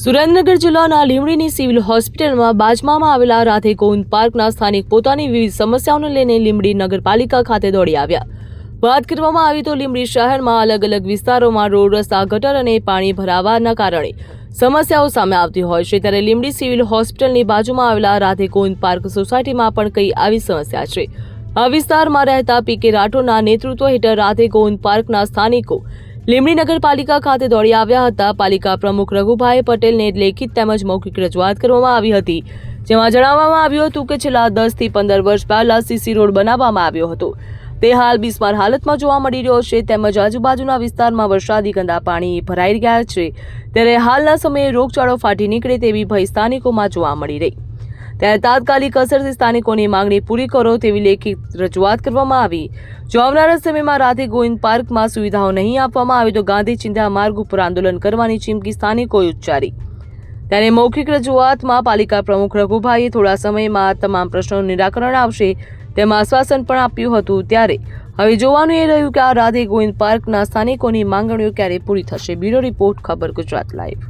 સુરેન્દ્રનગર જિલ્લાના લીમડીની સિવિલ હોસ્પિટલમાં બાજમામાં આવેલા રાધે ગોવિંદ પાર્કના સ્થાનિક પોતાની વિવિધ સમસ્યાઓને લઈને લીમડી નગરપાલિકા ખાતે દોડી આવ્યા. વાત કરવામાં આવી તો લીમડી શહેરમાં અલગ અલગ વિસ્તારોમાં રોડ રસ્તા, ગટર અને પાણી ભરાવાના કારણે સમસ્યાઓ સામે આવતી હોય છે. ત્યારે લીમડી સિવિલ હોસ્પિટલની બાજુમાં આવેલા રાધે ગોવિંદ પાર્ક સોસાયટીમાં પણ કઈ આવી સમસ્યા છે. આ વિસ્તારમાં રહેતા પી કે રાઠોડના નેતૃત્વ હેઠળ રાધે ગોવિંદ પાર્કના સ્થાનિકો લીંબડી નગરપાલિકા ખાતે દોડી આવ્યા હતા. પાલિકા પ્રમુખ રઘુભાઈ પટેલને લેખિત તેમજ મૌખિક રજૂઆત કરવામાં આવી હતી. જેમાં જણાવવામાં આવ્યું હતું કે છેલ્લા દસથી પંદર વર્ષ પહેલા સીસી રોડ બનાવવામાં આવ્યો હતો. તે હાલ બિસ્માર હાલતમાં જોવા મળી રહ્યો છે તેમજ આજુબાજુના વિસ્તારમાં વરસાદી ગંદા પાણી ભરાઈ ગયા છે. ત્યારે હાલના સમયે રોગચાળો ફાટી નીકળે તેવી ભય સ્થાનિકોમાં જોવા મળી રહી. ત્યારે તાત્કાલિક અસરથી સ્થાનિકોની માંગણી પૂરી કરો તેવી લેખિત રજૂઆત કરવામાં આવી. જો આવનારા સમયમાં રાધે ગોવિંદ પાર્કમાં સુવિધાઓ નહીં આપવામાં આવે તો ગાંધી ચિંતા માર્ગ ઉપર આંદોલન કરવાની ચીમકી સ્થાનિકોએ ઉચ્ચારી. ત્યારે મૌખિક રજૂઆતમાં પાલિકા પ્રમુખ રઘુભાઈએ થોડા સમયમાં તમામ પ્રશ્નોનું નિરાકરણ આવશે તેમ આશ્વાસન પણ આપ્યું હતું ત્યારે. હવે જોવાનું એ રહ્યું કે આ રાધે ગોવિંદ પાર્કના સ્થાનિકોની માંગણીઓ ક્યારે પૂરી થશે. બ્યુરો રિપોર્ટ, ખબર ગુજરાત લાઈવ.